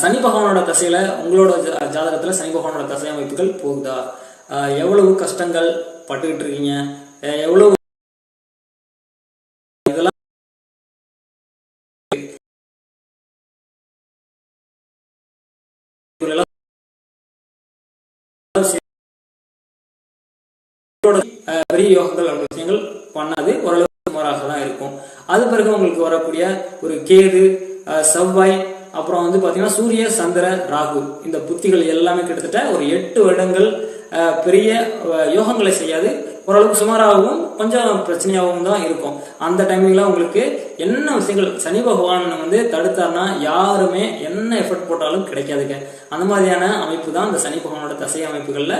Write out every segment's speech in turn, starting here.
சனி பகவானோட தசையில உங்களோட ஜாதகத்துல சனி பகவானோட தசை அமைப்புகள் போகுதா? அஹ் எவ்வளவு கஷ்டங்கள் பட்டுக்கிட்டு இருக்கீங்க? அஹ் எவ்வளவு இதெல்லாம் பெரிய யோகங்கள் அப்படி விஷயங்கள் பண்ணாது. ஓரளவுக்கு சுமாராக தான் இருக்கும். அது பிறகு உங்களுக்கு வரக்கூடிய ஒரு கேது செவ்வாய் அப்புறம் வந்து பார்த்தீங்கன்னா சூரிய சந்திர ராகு. இந்த புத்திகள் எல்லாமே கிட்டத்தட்ட ஒரு எட்டு வருடங்கள் பெரிய யோகங்களை செய்யாது. ஓரளவுக்கு சுமாராகவும் கொஞ்சம் பிரச்சனையாகவும் தான் இருக்கும். அந்த டைமிங்ல உங்களுக்கு என்ன விஷயங்கள் சனி பகவான் வந்து தடுத்தார்னா யாருமே என்ன எஃபர்ட் போட்டாலும் கிடைக்காதுங்க. அந்த மாதிரியான அமைப்பு தான் இந்த சனி பகவானோட தசை அமைப்புகளில்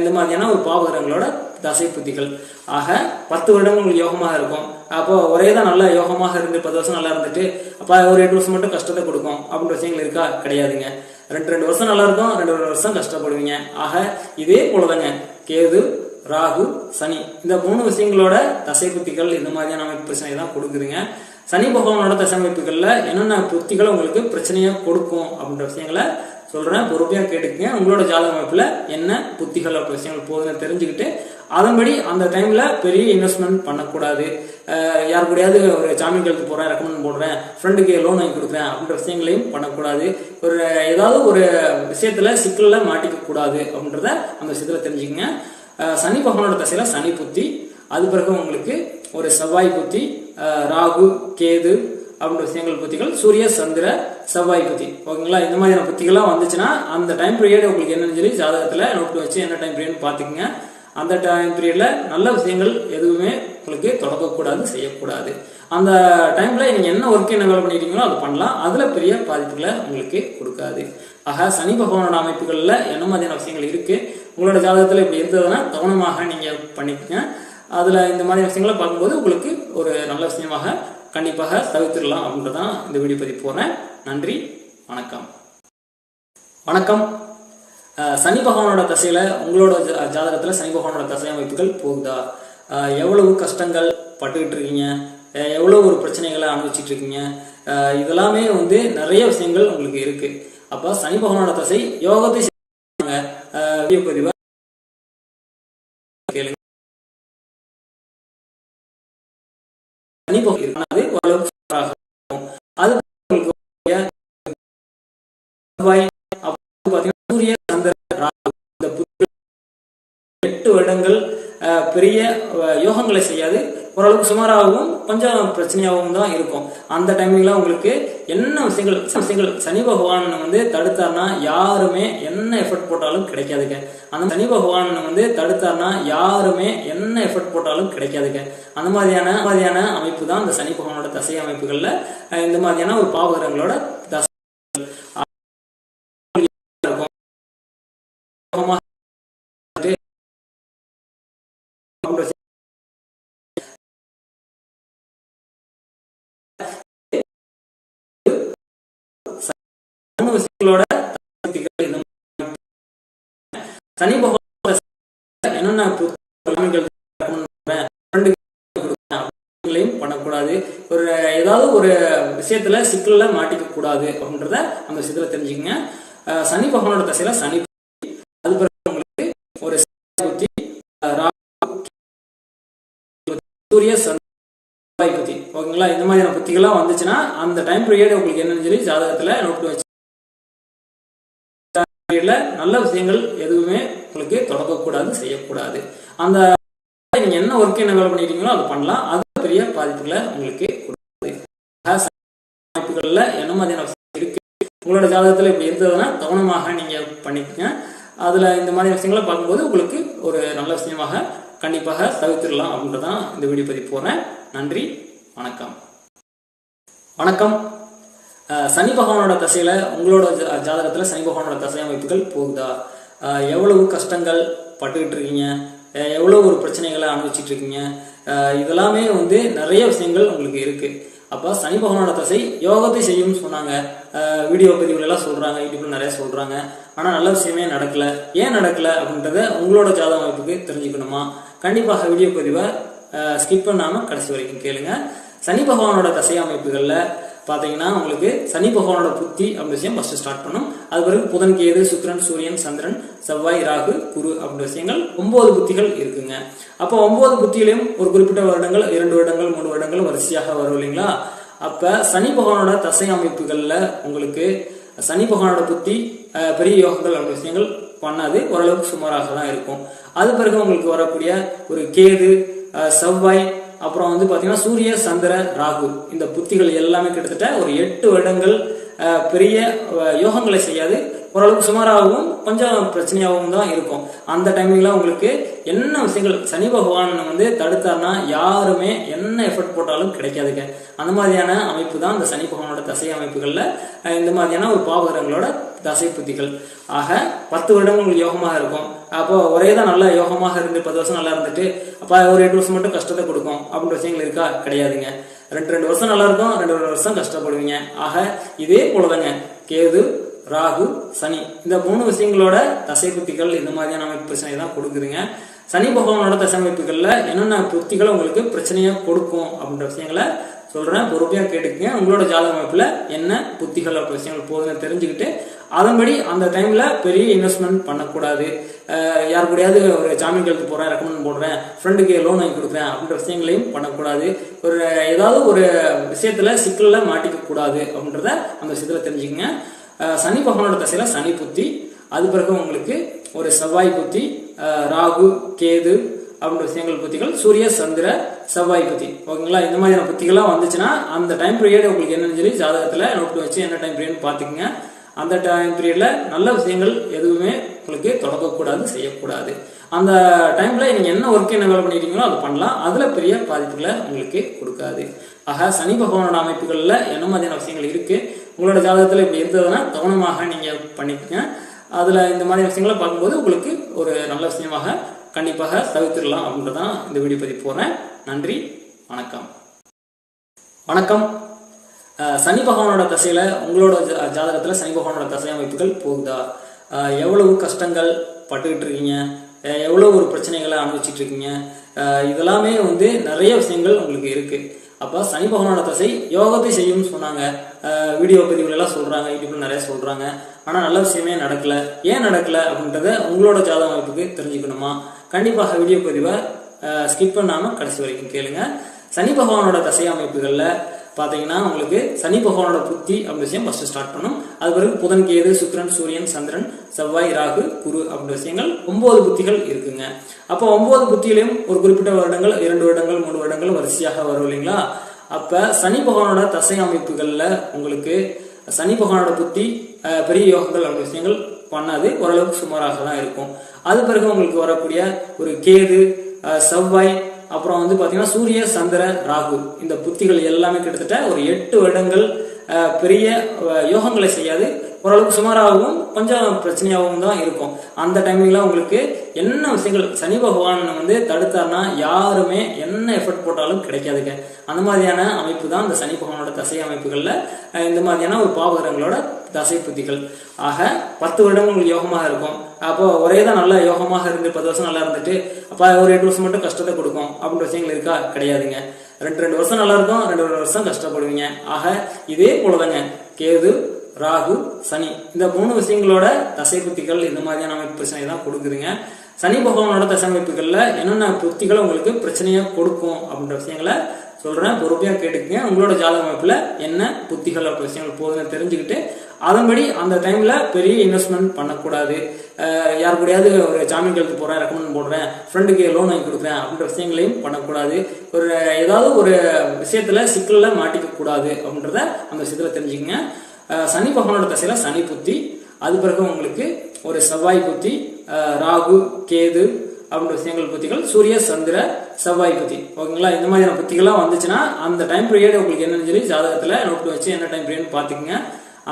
இந்த மாதிரியான ஒரு பாவகரங்களோட தசை புத்திகள். ஆக பத்து வருடங்கள் உங்களுக்கு யோகமாக இருக்கும். அப்போ ஒரே தான் நல்ல யோகமாக இருந்து பத்து வருஷம் நல்லா இருந்துட்டு அப்போ ஒரு எட்டு வருஷம் மட்டும் கஷ்டத்தை கொடுக்கும் அப்படின்ற விஷயங்கள் இருக்கா? கிடையாதுங்க. ரெண்டு ரெண்டு வருஷம் நல்லா இருக்கும் ரெண்டு ரெண்டு வருஷம் கஷ்டப்படுவீங்க. ஆக இதே போலதாங்க. கேது ராகு சனி. இந்த மூணு விஷயங்களோட தசை புத்திகள் இந்த மாதிரியான அமைப்பு பிரச்சனை தான் கொடுக்குதுங்க. சனி பகவானோட தசை அமைப்புகளில் என்னென்ன புத்திகள் உங்களுக்கு பிரச்சனையை கொடுக்கும் அப்படின்ற விஷயங்களை சொல்கிறேன் பொறுப்பையாக கேட்டுக்கங்க. உங்களோட ஜாதக அமைப்பில் என்ன புத்திகள் அப்படி விஷயங்கள் போகுதுன்னு தெரிஞ்சுக்கிட்டு அதன்படி அந்த டைமில் பெரிய இன்வெஸ்ட்மெண்ட் பண்ணக்கூடாது. யார் கூடயாவது ஒரு ஜாமீன் கழுத்து போகிறேன் ரெக்கமெண்ட் போடுறேன் ஃப்ரெண்டுக்கு லோன் வாங்கி கொடுக்குறேன் அப்படின்ற விஷயங்களையும் பண்ணக்கூடாது. ஒரு ஏதாவது ஒரு விஷயத்தில் சிக்கலில் மாட்டிக்க கூடாது அப்படின்றத அந்த விஷயத்தில் தெரிஞ்சுக்கங்க. சனி பகவானோட தசையில் சனி புத்தி அது பிறகு உங்களுக்கு ஒரு செவ்வாய் புத்தி ராகு கேது அப்படின்ற விஷயங்கள் புத்திகள் சூரிய சந்திர செவ்வாய் புத்தி. ஓகேங்களா? இந்த மாதிரியான புத்திகள்லாம் வந்துச்சுன்னா அந்த டைம் பீரியட் உங்களுக்கு என்னன்னு சொல்லி ஜாதகத்தில் நோட் வச்சு என்ன டைம் பீரியட்னு பார்த்துக்குங்க. அந்த டைம் பீரியடில் நல்ல விஷயங்கள் எதுவுமே உங்களுக்கு தொடங்கக்கூடாது செய்யக்கூடாது. அந்த டைமில் நீங்கள் என்ன ஒர்க் என்ன வேலை பண்ணிட்டீங்களோ அதை பண்ணலாம். அதில் பெரிய பாதிப்புகளை உங்களுக்கு கொடுக்காது. ஆக சனி பகவானோட அமைப்புகளில் என்ன மாதிரியான விஷயங்கள் இருக்குது உங்களோட ஜாதகத்தில் இப்படி இருந்ததுன்னா கவனமாக நீங்கள் பண்ணிக்கங்க. அதில் இந்த மாதிரி விஷயங்களை பார்க்கும்போது உங்களுக்கு ஒரு நல்ல விஷயமாக கண்டிப்பாக தவிர்த்திடலாம் அப்படின்றதான் இந்த வீடியோ பதிவு போகிறேன் நன்றி வணக்கம். வணக்கம். சனி பகவானோட தசையில உங்களோட ஜா- ஜாதகத்துல சனி பகவானோட தசை அமைப்புகள் போகுதா? எவ்வளவு கஷ்டங்கள் பட்டுக்கிட்டு இருக்கீங்க? எவ்வளோ எவ்வளவு ஒரு பிரச்சனைகளை அனுபவிச்சுட்டு இருக்கீங்க? இதெல்லாமே வந்து நிறைய விஷயங்கள் உங்களுக்கு இருக்கு. அப்போ சனி பகவானோட தசை யோகத்தை அஹ் வீடியோ பதிவை கேளுங்க சனி பகவான் அது ஓரளவுக்கு சூப்பராக இருக்கும். அது உங்களுக்கு செவ்வாய், சூரிய இந்த எட்டு வருடங்கள் பெரிய யோகங்களை செய்யாது. ஓரளவுக்கு சுமாராகவும் கொஞ்சம் பிரச்சனையாகவும் தான் இருக்கும். அந்த டைமிங்ல உங்களுக்கு என்ன விஷயங்கள் விஷயங்கள்? சனி பகவான் வந்து தடுத்தார்னா யாருமே என்ன எஃபர்ட் போட்டாலும் கிடைக்காதுங்க. அந்த சனி பகவான் வந்து தடுத்தார்னா யாருமே என்ன எஃபர்ட் போட்டாலும் கிடைக்காதுங்க. அந்த மாதிரியான மாதிரியான அமைப்பு தான் இந்த சனி பகவானோட தசை அமைப்புகள்ல இந்த மாதிரியான ஒரு பாவகரங்களோட தசை. சனி பகவான் என்னென்ன பண்ணக்கூடாது ஒரு ஏதாவது ஒரு விஷயத்துல சிக்கல்ல மாட்டிக்க கூடாது அப்படின்றத அந்த விஷயத்துல தெரிஞ்சுக்கங்க. சனி பகவானோட தசையில சனி புத்தி, அது பிறகு உங்களுக்கு ஒரு செவ்வாய் புத்தி அஹ் ராகு, சூரிய செவ்வாய் புத்தி ஓகேங்களா இந்த மாதிரியான புத்திகள்லாம் வந்துச்சுன்னா அந்த டைம் பீரியட் உங்களுக்கு என்னன்னு சொல்லி ஜாதகத்தில் நோட் வச்சு நல்ல விஷயங்கள் எதுவுமே உங்களுக்கு தொடங்கக்கூடாது செய்யக்கூடாது. அந்த நீங்க என்ன ஒர்க் என்ன வேலை பண்ணிட்டீங்களோ அதை பண்ணலாம். அது பெரிய பாதிப்புகளை உங்களுக்கு கொடுக்காது. அமைப்புகளில் என்ன மாதிரியான இருக்கு? உங்களோட ஜாதகத்துல இப்படி இருந்ததுன்னா கவனமாக நீங்க பண்ணிக்கங்க. அதுல இந்த மாதிரி விஷயங்களை பார்க்கும்போது உங்களுக்கு ஒரு நல்ல விஷயமாக கண்டிப்பாக தவிர்த்திடலாம் அப்படின்றதான் இந்த வீடியோ பதிவு போறேன். நன்றி. வணக்கம். வணக்கம். சனி பகவானோட தசையில உங்களோட ஜா- ஜாதகத்துல சனி பகவானோட தசை அமைப்புகள் போகுதா? எவ்வளவு கஷ்டங்கள் பட்டுக்கிட்டு இருக்கீங்க? எவ்வளோ எவ்வளவு ஒரு பிரச்சனைகளை அனுபவிச்சுட்டு இருக்கீங்க? இதெல்லாமே வந்து நிறைய விஷயங்கள் உங்களுக்கு இருக்கு. அப்போ சனி பகவானோட தசை யோகத்தை செய்யும்னு சொன்னாங்க. வீடியோ பதிவுகளெல்லாம் எல்லாம் சொல்றாங்க யூடியூப்ல நிறைய சொல்றாங்க. ஆனால் நல்ல விஷயமே நடக்கல. ஏன் நடக்கல அப்படின்றத உங்களோட ஜாதக அமைப்புக்கு தெரிஞ்சுக்கணுமா? கண்டிப்பாக வீடியோ பதிவை ஸ்கிப் பண்ணாமல் கடைசி வரைக்கும் கேளுங்க. சனி பகவானோட தசை அமைப்புகளில் பார்த்தீங்கன்னா உங்களுக்கு சனி பகவானோட புத்தி அப்படின்ற விஷயம் ஃபஸ்ட்டு ஸ்டார்ட் பண்ணும். அது பிறகு புதன் கேது சுக்கரன் சூரியன் சந்திரன் செவ்வாய் ராகு குரு அப்படின்ற விஷயங்கள் ஒன்பது புத்திகள் இருக்குங்க. அப்போ ஒன்பது புத்தியிலையும் ஒரு குறிப்பிட்ட வருடங்கள் இரண்டு வருடங்கள் மூணு வருடங்கள் வரிசையாக வரும் இல்லைங்களா? அப்போ சனி பகவானோட தசை அமைப்புகளில் உங்களுக்கு சனி பகவானோட புத்தி பெரிய யோகங்கள் அப்படின்ற விஷயங்கள் பண்ணாது. ஓரளவுக்கு சுமாராக தான் இருக்கும். அது பிறகு உங்களுக்கு வரக்கூடிய ஒரு கேது செவ்வாய் அப்புறம் வந்து பார்த்தீங்கன்னா சூரிய சந்திர ராகு இந்த புத்திகள் எல்லாமே கிட்டத்தட்ட ஒரு எட்டு வருடங்கள் பெரிய யோகங்களை செய்யாது. ஓரளவுக்கு சுமாராகவும் கொஞ்சம் பிரச்சனையாகவும் தான் இருக்கும். அந்த டைமிங்ல உங்களுக்கு என்ன விஷயங்கள் சனி பகவான் வந்து தடுத்தார்னா யாருமே என்ன எஃபர்ட் போட்டாலும் கிடைக்காதுங்க. அந்த மாதிரியான அமைப்பு தான் இந்த சனி பகவானோட தசை அமைப்புகளில் இந்த மாதிரியான ஒரு பாவகரங்களோட தசை புத்திகள். ஆக பத்து வருடங்கள் உங்களுக்கு யோகமாக இருக்கும். அப்போ ஒரே தான் நல்லா யோகமாக இருந்து பத்து வருஷம் நல்லா இருந்துட்டு அப்போ ஒரு எட்டு வருஷம் மட்டும் கஷ்டத்தை கொடுக்கும். அப்படின்ற விஷயங்கள் இருக்கா? கிடையாதுங்க. ரெண்டு ரெண்டு வருஷம் நல்லா இருக்கும் ரெண்டு ரெண்டு வருஷம் கஷ்டப்படுவீங்க. ஆக இதே போலதாங்க. கேது ராகு சனி. இந்த மூணு விஷயங்களோட தசை புத்திகள் இந்த மாதிரியான அமைப்பு பிரச்சனை தான் கொடுக்குதுங்க. சனி பகவானோட தசை அமைப்புகளில் என்னென்ன புத்திகள் உங்களுக்கு பிரச்சனையை கொடுக்கும் அப்படின்ற விஷயங்களை சொல்கிறேன் பொறுப்பையாக கேட்டுக்கங்க. உங்களோட ஜாதக அமைப்பில் என்ன புத்திகள் அப்படின்ற விஷயங்கள் போதுன்னு தெரிஞ்சுக்கிட்டு அதன்படி அந்த டைமில் பெரிய இன்வெஸ்ட்மெண்ட் பண்ணக்கூடாது. யார் கூடயாவது ஒரு ஜாமீன் கழுத்து போகிறேன் ரெக்கமெண்ட் போடுறேன் ஃப்ரெண்டுக்கு லோன் வாங்கி கொடுக்குறேன் அப்படின்ற விஷயங்களையும் பண்ணக்கூடாது. ஒரு ஏதாவது ஒரு விஷயத்தில் சிக்கலில் மாட்டிக்கக்கூடாது அப்படின்றத அந்த விஷயத்தில் தெரிஞ்சுக்கங்க. சனி பகவானோட தசையில் சனி புத்தி அது பிறகு உங்களுக்கு ஒரு செவ்வாய் புத்தி ராகு கேது அப்படின்ற விஷயங்கள் புத்திகள் சூரிய சந்திர செவ்வாய் புத்தி. ஓகேங்களா? இந்த மாதிரியான புத்திகள்லாம் வந்துச்சுன்னா அந்த டைம் பீரியட் உங்களுக்கு என்னன்னு சொல்லி ஜாதகத்தில் நோட் வச்சு என்ன டைம் பீரியட்னு பார்த்துக்குங்க. அந்த டைம் பீரியட்ல நல்ல விஷயங்கள் எதுவுமே உங்களுக்கு தொடங்கக்கூடாது செய்யக்கூடாது. அந்த டைம்ல நீங்க என்ன ஒர்க் என்ன வேலை பண்ணிட்டீங்களோ அதை பண்ணலாம். அதுல பெரிய பாதிப்புகளை உங்களுக்கு கொடுக்காது. ஆக சனி பகவானோட அமைப்புகள்ல என்ன மாதிரியான விஷயங்கள் இருக்கு? உங்களோட ஜாதகத்துல இப்படி இருந்ததுன்னா கவனமாக நீங்க பண்ணிக்கங்க. அதுல இந்த மாதிரி விஷயங்களை பார்க்கும்போது உங்களுக்கு ஒரு நல்ல விஷயமாக கண்டிப்பாக தவிர்த்திடலாம் அப்படின்றதான் இந்த வீடியோ பதிவு போறேன் நன்றி வணக்கம். வணக்கம். சனி பகவானோட தசையில உங்களோட ஜா- ஜாதகத்துல சனி பகவானோட தசை அமைப்புகள் போகுதா? எவ்வளவு கஷ்டங்கள் பட்டுக்கிட்டு இருக்கீங்க? எவ்வளோ எவ்வளவு ஒரு பிரச்சனைகளை அனுபவிச்சுட்டு இருக்கீங்க? இதெல்லாமே வந்து நிறைய விஷயங்கள் உங்களுக்கு இருக்கு. அப்ப சனி பகவானோட தசை யோகத்தை செய்யும்னு சொன்னாங்க. வீடியோ பதிவுல எல்லாம் சொல்றாங்க யூடியூப்ல நிறைய சொல்றாங்க. ஆனா நல்ல விஷயமே நடக்கல. ஏன் நடக்கல அப்படின்றத உங்களோட ஜாதக அமைப்புக்கு தெரிஞ்சுக்கணுமா? கண்டிப்பாக வீடியோ பதிவை ஸ்கிப் பண்ணாம கடைசி வரைக்கும் கேளுங்க. சனி பகவானோட தசை அமைப்புகள்ல பார்த்தீங்கன்னா உங்களுக்கு சனி பகவானோட புத்தி அப்படி விஷயம் ஃபஸ்ட்டு ஸ்டார்ட் பண்ணும். அது பிறகு புதன் கேது சுக்ரன் சூரியன் சந்திரன் செவ்வாய் ராகு குரு அப்படின்ற விஷயங்கள் ஒன்பது புத்திகள் இருக்குங்க. அப்போ ஒன்பது புத்தியிலையும் ஒரு குறிப்பிட்ட வருடங்கள் இரண்டு வருடங்கள் மூணு வருடங்கள் வரிசையாக வரும் இல்லைங்களா? அப்போ சனி பகவானோட தசை அமைப்புகளில் உங்களுக்கு சனி பகவானோட புத்தி பெரிய யோகங்கள் அப்படி விஷயங்கள் பண்ணாது. ஓரளவுக்கு சுமாராக தான் இருக்கும். அது பிறகு உங்களுக்கு வரக்கூடிய ஒரு கேது செவ்வாய் அப்புறம் வந்து பார்த்தீங்கன்னா சூரிய சந்திர ராகு இந்த புத்திகள் எல்லாமே கிட்டத்தட்ட ஒரு எட்டு வருடங்கள் பெரிய யோகங்களை செய்யாது. ஓரளவுக்கு சுமாராகவும் கொஞ்சம் பிரச்சனையாகவும் தான் இருக்கும். அந்த டைமிங்கில் உங்களுக்கு என்ன விஷயங்கள் சனி பகவான் வந்து தடுத்தார்னா யாருமே என்ன எஃபர்ட் போட்டாலும் கிடைக்காதுங்க. அந்த மாதிரியான அமைப்பு தான் இந்த சனி பகவானோட தசை அமைப்புகளில் இந்த மாதிரியான ஒரு பாவகரங்களோட தசை புத்திகள். ஆக பத்து வருடங்கள் உங்களுக்கு யோகமாக இருக்கும். அப்போ ஒரே தான் நல்ல யோகமாக இருந்து பத்து வருஷம் நல்லா இருந்துட்டு அப்போ ஒரு எட்டு வருஷம் மட்டும் கஷ்டத்தை கொடுக்கும். அப்படின்ற விஷயங்கள் இருக்கா? கிடையாதுங்க. ரெண்டு ரெண்டு வருஷம் நல்லா இருக்கும் ரெண்டு ரெண்டு வருஷம் கஷ்டப்படுவீங்க. ஆக இதே போலதாங்க. கேது ராகு சனி. இந்த மூணு விஷயங்களோட தசை புத்திகள் இந்த மாதிரியான அமைப்பு பிரச்சனை தான் கொடுக்குதுங்க. சனி பகவானோட தசை அமைப்புகள்ல என்னென்ன புத்திகள் உங்களுக்கு பிரச்சனையை கொடுக்கும் அப்படின்ற விஷயங்களை சொல்றேன். பொறுப்பையாக கேட்டுக்கங்க. உங்களோட ஜாதக அமைப்புல என்ன புத்திகள் அப்படின்ற விஷயங்கள் போதுன்னு தெரிஞ்சுக்கிட்டு அதன்படி அந்த டைம்ல பெரிய இன்வெஸ்ட்மெண்ட் பண்ணக்கூடாது. யார் கூடயாவது ஒரு ஜாமீன் கழுத்து போகிறேன் ரெக்கமெண்ட் போடுறேன் ஃப்ரெண்டுக்கு லோன் வாங்கி கொடுக்குறேன் அப்படின்ற விஷயங்களையும் பண்ணக்கூடாது. ஒரு ஏதாவது ஒரு விஷயத்தில் சிக்கலில் மாட்டிக்கக்கூடாது அப்படின்றத அந்த விஷயத்தில் தெரிஞ்சுக்கங்க. சனி பகவானோட தசையில் சனி புத்தி அது பிறகு உங்களுக்கு ஒரு செவ்வாய் புத்தி ராகு கேது அப்படின்ற விஷயங்கள் புத்திகள் சூரிய சந்திர செவ்வாய் புத்தி. ஓகேங்களா? இந்த மாதிரியான புத்திகள்லாம் வந்துச்சுன்னா அந்த டைம் பீரியட் உங்களுக்கு என்னன்னு சொல்லி ஜாதகத்தில் நோட்டு வச்சு என்ன டைம் பீரியட்னு பார்த்துக்குங்க.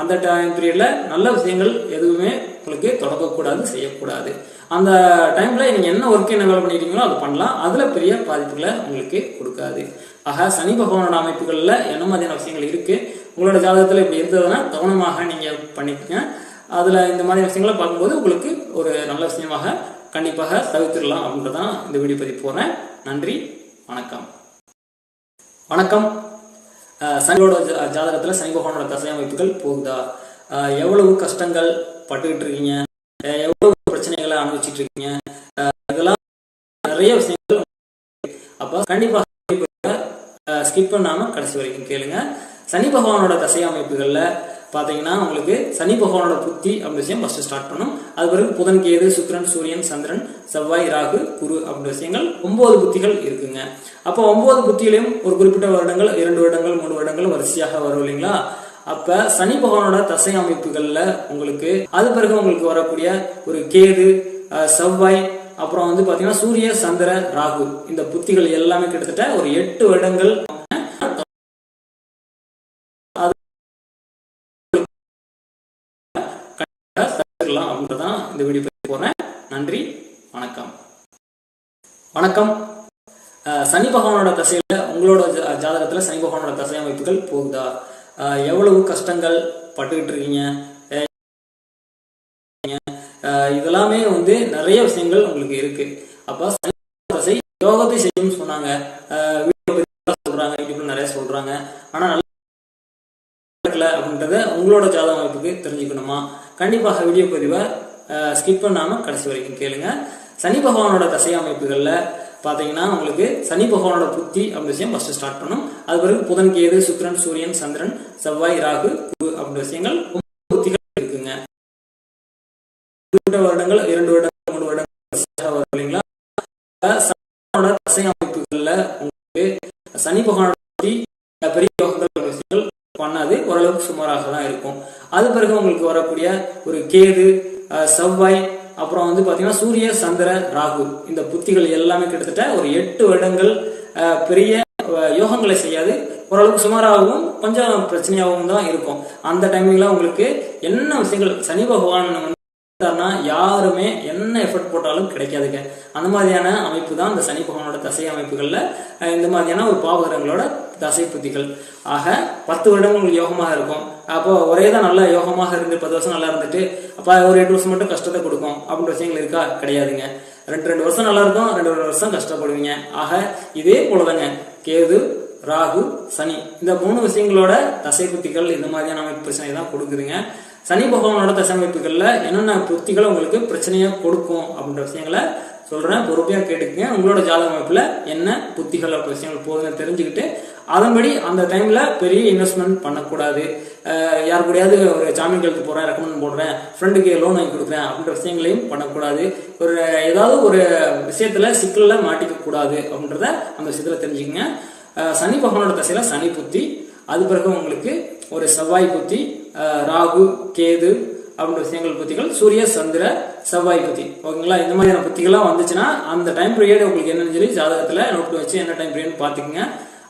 அந்த டைம் பீரியடில் நல்ல விஷயங்கள் எதுவுமே உங்களுக்கு தொடங்கக்கூடாது செய்யக்கூடாது. அந்த டைமில் நீங்கள் என்ன ஒர்க் என்ன வேலை பண்ணிக்கிறீங்களோ அதை பண்ணலாம். அதில் பெரிய பாதிப்புகளை உங்களுக்கு கொடுக்காது. ஆக சனி பகவானோட அமைப்புகளில் என்ன மாதிரியான விஷயங்கள் இருக்குது உங்களோட ஜாதகத்தில் இப்படி இருந்ததுன்னா கவனமாக நீங்கள் பண்ணிக்கங்க. அதில் இந்த மாதிரி விஷயங்களை பார்க்கும்போது உங்களுக்கு ஒரு நல்ல விஷயமாக கண்டிப்பாக தவிர்த்திடலாம் அப்படின்றதான் இந்த வீடியோ பதிவு போகிறேன் நன்றி வணக்கம். வணக்கம். சனியோட ஜாதகத்தில் சனி பகவானோட தசை அமைப்புகள் போகுதா எவ்வளவு கஷ்டங்கள் பட்டுக்கிட்டு இருக்கீங்க? எவ்வளவு பிரச்சனைகளை அனுபவிச்சுட்டு இருக்கீங்க? இதெல்லாம் நிறைய விஷயங்கள் அப்ப கண்டிப்பாக ஸ்கிப் பண்ணாம கடைசி வரைக்கும் கேளுங்க. சனி பகவானோட தசை அமைப்புகளில் பார்த்தீங்கன்னா உங்களுக்கு சனி பகவானோட புத்தி அப்படி விஷயம் ஃபர்ஸ்ட் ஸ்டார்ட் பண்ணும். அது பிறகு புதன் கேது சுக்ரன் சூரியன் சந்திரன் செவ்வாய் ராகு குரு அப்படின்ற விஷயங்கள் ஒன்பது புத்திகள் இருக்குங்க. அப்போ ஒன்பது புத்திகளையும் ஒரு குறிப்பிட்ட வருடங்கள் இரண்டு வருடங்கள் மூணு வருடங்கள் வரிசையாக வரும் இல்லைங்களா? அப்ப சனி பகவானோட தசை அமைப்புகள்ல உங்களுக்கு அது பிறகு உங்களுக்கு வரக்கூடிய ஒரு கேது செவ்வாய் அப்புறம் வந்து பாத்தீங்கன்னா சூரிய சந்திர ராகு இந்த புத்திகள் எல்லாமே கிட்டத்தட்ட ஒரு எட்டு வருடங்கள் இந்த வீடியோ பற்றி போகிறேன் நன்றி வணக்கம். வணக்கம். சனி பகவானோட தசையில உங்களோட ஜா- ஜாதகத்துல சனி பகவானோட தசை அமைப்புகள் போகுதா? எவ்வளவு கஷ்டங்கள் பட்டுக்கிட்டு இருக்கீங்க? இதெல்லாமே வந்து நிறைய விஷயங்கள் உங்களுக்கு இருக்கு. அப்போ சனி தசை யோகத்தை செய்யும் சொன்னாங்க. அஹ், வீடியோ சொல்றாங்க யூடியூப்ல நிறைய சொல்றாங்க. ஆனா நல்லா அப்படின்றத உங்களோட ஜாதக அமைப்புக்கு தெரிஞ்சுக்கணுமா? கண்டிப்பாக வீடியோ பதிவை ஸ்கிப் பண்ணாம கடைசி வரைக்கும் கேளுங்க. சனி பகவானோட தசை அமைப்புகளில் பார்த்தீங்கன்னா உங்களுக்கு சனி பகவானோட புத்தி அப்படி விஷயம் ஃபஸ்ட்டு ஸ்டார்ட் பண்ணும். அது பிறகு புதன் கேது சுக்கிரன் சூரியன் சந்திரன் செவ்வாய் ராகு குரு விஷயங்கள் புத்திகள் இருக்குங்க. குறிப்பிட்ட வருடங்கள் இரண்டு வருடங்கள் மூணு வருடங்கள் வரும் இல்லைங்களா? தசை அமைப்புகளில் உங்களுக்கு சனி பகவானோட புத்தி பெரிய யோகங்கள் விஷயங்கள் பண்ணாது. ஓரளவுக்கு சுமாராக தான் இருக்கும். அது பிறகு உங்களுக்கு வரக்கூடிய ஒரு கேது செவ்வாய் அப்புறம் வந்து பாத்தீங்கன்னா சூரிய சந்திர ராகு. இந்த புத்திகள் எல்லாமே கிட்டத்தட்ட ஒரு எட்டு வருடங்கள் பெரிய யோகங்களை செய்யாது. ஓரளவுக்கு சுமாராகவும் கொஞ்சம் பிரச்சனையாகவும் தான் இருக்கும். அந்த டைமிங்ல உங்களுக்கு என்ன விஷயங்கள் சனி பகவான் வந்து யாருமே என்ன எஃபர்ட் போட்டாலும் கிடைக்காதுங்க. அந்த மாதிரியான அமைப்பு தான் இந்த சனி பகவானோட தசை அமைப்புகளில் இந்த மாதிரியான ஒரு பாவகரங்களோட தசை புத்திகள். ஆக பத்து வருடங்கள் உங்களுக்கு யோகமாக இருக்கும். அப்போ ஒரே தான் நல்லா யோகமாக இருந்து பத்து வருஷம் நல்லா இருந்துட்டு அப்போ ஒரு எட்டு வருஷம் மட்டும் கஷ்டத்தை கொடுக்கும் அப்படின்ற விஷயங்கள் இருக்கா? கிடையாதுங்க. ரெண்டு ரெண்டு வருஷம் நல்லா இருக்கும் ரெண்டு ரெண்டு வருஷம் கஷ்டப்படுவீங்க. ஆக இதே போலதாங்க. கேது ராகு சனி இந்த மூணு விஷயங்களோட தசை புத்திகள் இந்த மாதிரியான அமைப்பு பிரச்சனை தான் கொடுக்குதுங்க. சனி பகவானோட தசமைப்புகளில் என்னென்ன புத்திகளை உங்களுக்கு பிரச்சனையாக கொடுக்கும் அப்படின்ற விஷயங்களை சொல்கிறேன் பொறுப்பையாக கேட்டுக்கங்க. உங்களோட ஜாதக அமைப்பில் என்ன புத்திகள் அப்படி விஷயங்கள் போகுதுன்னு தெரிஞ்சுக்கிட்டு அதன்படி அந்த டைமில் பெரிய இன்வெஸ்ட்மெண்ட் பண்ணக்கூடாது. யார் கூடயாவது ஒரு ஜாமீன் கழுத்து போகிறேன் ரெக்கமெண்ட் போடுறேன் ஃப்ரெண்டுக்கு லோன் வாங்கி கொடுக்குறேன் அப்படின்ற விஷயங்களையும் பண்ணக்கூடாது. ஒரு ஏதாவது ஒரு விஷயத்தில் சிக்கலில் மாட்டிக்கக்கூடாது அப்படின்றத அந்த விஷயத்தில் தெரிஞ்சுக்கங்க. சனி பகவானோட தசையில் சனி புத்தி அது பிறகு உங்களுக்கு ஒரு செவ்வாய் புத்தி ராகு கேது அப்படின்ற விஷயங்கள் புத்திகள் சூரிய சந்திர செவ்வாய் புத்தி ஓகேங்களா? இந்த மாதிரியான புத்திகள்லாம் வந்துச்சுன்னா அந்த டைம் பீரியட் உங்களுக்கு என்னன்னு சொல்லி ஜாதகத்தில் நோட் வச்சு என்ன டைம் பீரியட் பார்த்துக்கங்க.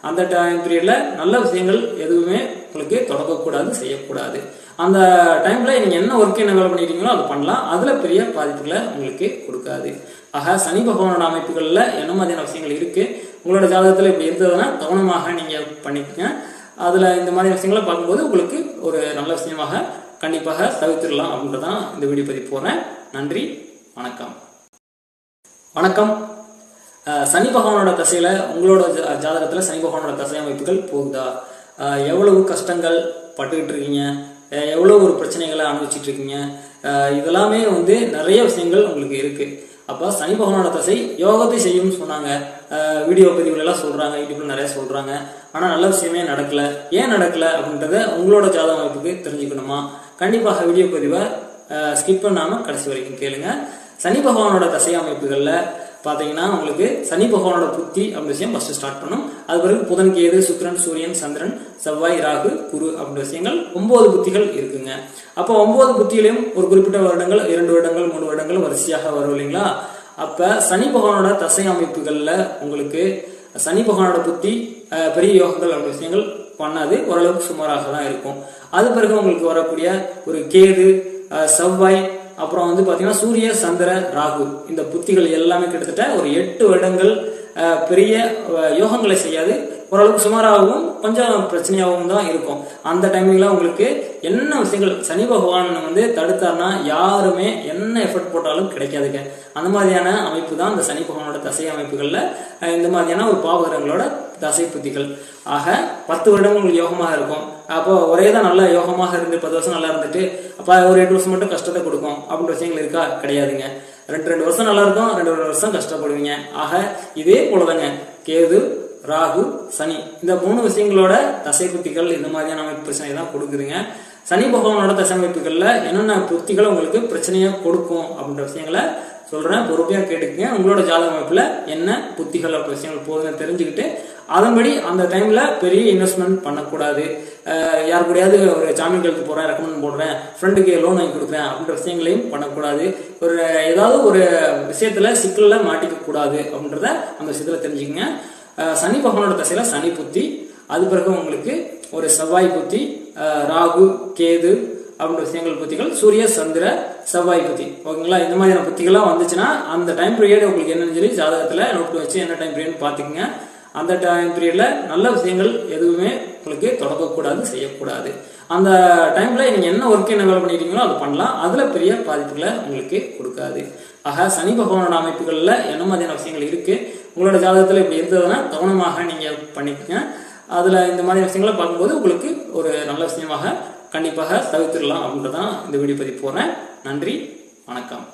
அந்த டைம் பீரியடில் நல்ல விஷயங்கள் எதுவுமே உங்களுக்கு தொடங்கக்கூடாது செய்யக்கூடாது. அந்த டைம்ல நீங்க என்ன ஒர்க் என்ன பண்ணிட்டீங்களோ பண்ணிருக்கீங்களோ அதை பண்ணலாம். அதுல பெரிய பாதிப்புகளை உங்களுக்கு கொடுக்காது. ஆக சனி பகவானோட அமைப்புகளில் என்ன மாதிரியான விஷயங்கள் இருக்கு? உங்களோட ஜாதகத்தில் இப்படி இருந்ததுன்னா கவனமாக நீங்க பண்ணிக்கங்க. அதில் இந்த மாதிரி விஷயங்களை பார்க்கும்போது உங்களுக்கு ஒரு நல்ல விஷயமாக கண்டிப்பாக தவிர்த்திடலாம் அப்படின்றதான் இந்த வீடியோ பதிவு போகிறேன் நன்றி வணக்கம். வணக்கம். சனி பகவானோட தசையில் உங்களோட ஜா- சனி பகவானோட தசை அமைப்புகள் போகுதா? எவ்வளவு கஷ்டங்கள் பட்டுக்கிட்டு இருக்கீங்க? எவ்வளோ ஒரு பிரச்சனைகளை அனுபவிச்சுட்டு இருக்கீங்க? இதெல்லாமே வந்து நிறைய விஷயங்கள் உங்களுக்கு இருக்குது அப்போ சனி பகவானோட தசை யோகத்தை செய்யும்னு சொன்னாங்க. வீடியோ பதிவுகளெல்லாம் சொல்கிறாங்க யூடியூப்ல நிறைய சொல்கிறாங்க ஆனால் நல்ல விஷயமே நடக்கல. ஏன் நடக்கல அப்படின்றத உங்களோட ஜாதக அமைப்புக்கு தெரிஞ்சுக்கணுமா? கண்டிப்பாக வீடியோ பதிவை ஸ்கிப் பண்ணாமல் கடைசி வரைக்கும் கேளுங்க. சனி பகவானோட தசை அமைப்புகளில் பார்த்தீங்கன்னா உங்களுக்கு சனி பகவானோட புத்தி அப்படி விஷயம் ஃபஸ்ட்டு ஸ்டார்ட் பண்ணும். அது பிறகு புதன் கேது சுக்ரன் சூரியன் சந்திரன் செவ்வாய் ராகு குரு அப்படின்ற விஷயங்கள் ஒன்பது புத்திகள் இருக்குங்க. அப்போ ஒன்பது புத்தியிலையும் ஒரு குறிப்பிட்ட வருடங்கள் இரண்டு வருடங்கள் மூணு வருடங்கள் வரிசையாக வரும் இல்லைங்களா? அப்போ சனி பகவானோட தசை அமைப்புகளில் உங்களுக்கு சனி பகவானோட புத்தி பெரிய யோகங்கள் அப்படி விஷயங்கள் பண்ணாது. ஓரளவுக்கு சுமாராக தான் இருக்கும். அது பிறகு உங்களுக்கு வரக்கூடிய ஒரு கேது செவ்வாய் அப்புறம் வந்து பார்த்தீங்கன்னா சூரிய சந்திர ராகு இந்த புத்திகள் எல்லாமே கிட்டத்தட்ட ஒரு எட்டு வருடங்கள் பெரிய யோகங்களை செய்யாது. ஓரளவுக்கு சுமாராகவும் கொஞ்சம் பிரச்சனையாகவும் தான் இருக்கும். அந்த டைமிங்ல உங்களுக்கு என்ன விஷயங்கள் சனி பகவான் வந்து தடுத்தார்னா யாருமே என்ன எஃபர்ட் போட்டாலும் கிடைக்காதுங்க. அந்த மாதிரியான அமைப்பு தான் இந்த சனி பகவானோட தசை அமைப்புகளில் இந்த மாதிரியான ஒரு பாவகரங்களோட தசை புத்திகள். ஆக பத்து வருடங்கள் உங்களுக்கு யோகமாக இருக்கும். அப்போ ஒரே தான் நல்ல யோகமாக இருந்து பத்து வருஷம் நல்லா இருந்துட்டு அப்போ ஒரு எட்டு வருஷம் மட்டும் கஷ்டத்தை கொடுக்கும் அப்படின்ற விஷயங்கள் இருக்கா? கிடையாதுங்க. ரெண்டு ரெண்டு வருஷம் நல்லா இருக்கும் ரெண்டு ரெண்டு வருஷம் கஷ்டப்படுவீங்க. ஆக இதே போலதாங்க. கேது ராகு சனி. இந்த மூணு விஷயங்களோட தசை குத்திகள் இந்த மாதிரியான அமைப்பு பிரச்சனை தான் கொடுக்குதுங்க. சனி பகவானோட தசை என்னென்ன புத்திகளை உங்களுக்கு பிரச்சனையாக கொடுக்கும் அப்படின்ற விஷயங்களை சொல்கிறேன் பொறுப்பையாக கேட்டுக்கங்க. உங்களோட ஜாதக அமைப்பில் என்ன புத்திகள் அப்படி விஷயங்கள் போகுதுன்னு தெரிஞ்சுக்கிட்டு அதன்படி அந்த டைமில் பெரிய இன்வெஸ்ட்மெண்ட் பண்ணக்கூடாது. யார் கூடயாவது ஒரு ஜாமீன் கழுத்து ரெக்கமெண்ட் போடுறேன் ஃப்ரெண்டுக்கு லோன் வாங்கி கொடுக்குறேன் அப்படின்ற விஷயங்களையும் பண்ணக்கூடாது. ஒரு ஏதாவது ஒரு விஷயத்தில் சிக்கலில் மாட்டிக்கக்கூடாது அப்படின்றத அந்த விஷயத்தில் தெரிஞ்சுக்கங்க. சனி பகவானோட தசையில் சனி புத்தி அது பிறகு உங்களுக்கு ஒரு செவ்வாய் புத்தி ராகு கேது அப்படின்ற விஷயங்கள் புத்திகள் சூரிய சந்திர செவ்வாய் புத்தி ஓகேங்களா? இந்த மாதிரியான புத்திகள்லாம் வந்துச்சுன்னா அந்த டைம் பீரியட் உங்களுக்கு என்னன்னு சொல்லி ஜாதகத்தில் நோட் வச்சு என்ன டைம் பீரியட் பாத்துக்கங்க அந்த டைம் பீரியட்ல நல்ல விஷயங்கள் எதுவுமே உங்களுக்கு தொடங்கக்கூடாது செய்யக்கூடாது. அந்த டைம்ல நீங்க என்ன ஒர்க் என்ன வேலை பண்ணிட்டீங்களோ அதை பண்ணலாம். அதுல பெரிய பாதிப்புகளை உங்களுக்கு கொடுக்காது. ஆக சனி பகவானோட அமைப்புகள்ல என்ன மாதிரியான விஷயங்கள் இருக்கு? உங்களோட ஜாதகத்துல இப்படி இருந்ததுன்னா கவனமாக நீங்க பண்ணிக்கங்க. அதில் இந்த மாதிரி விஷயங்களை பார்க்கும்போது உங்களுக்கு ஒரு நல்ல விஷயமாக கண்டிப்பாக தவிர்த்துடலாம் அப்படின்றதான் இந்த வீடியோ பதிவு போகிறேன் நன்றி வணக்கம்.